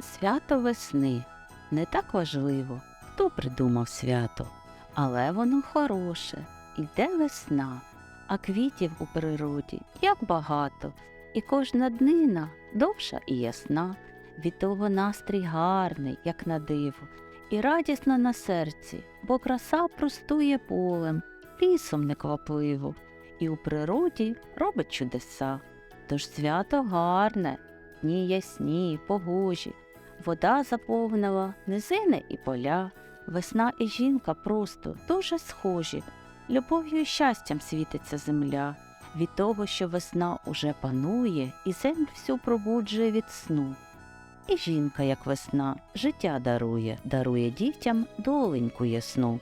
Свято весни не так важливо, хто придумав свято, але воно хороше, іде весна, а квітів у природі як багато, і кожна днина довша і ясна. Від того настрій гарний, як на диво, і радісно на серці, бо краса простує полем, лісом неквапливо, і у природі робить чудеса. Тож свято гарне, дні ясні, погожі, вода заповнила низини і поля, весна і жінка просто дуже схожі, любов'ю і щастям світиться земля. Від того, що весна уже панує, і землю всю пробуджує від сну. І жінка, як весна, життя дарує, дарує дітям доленьку ясну.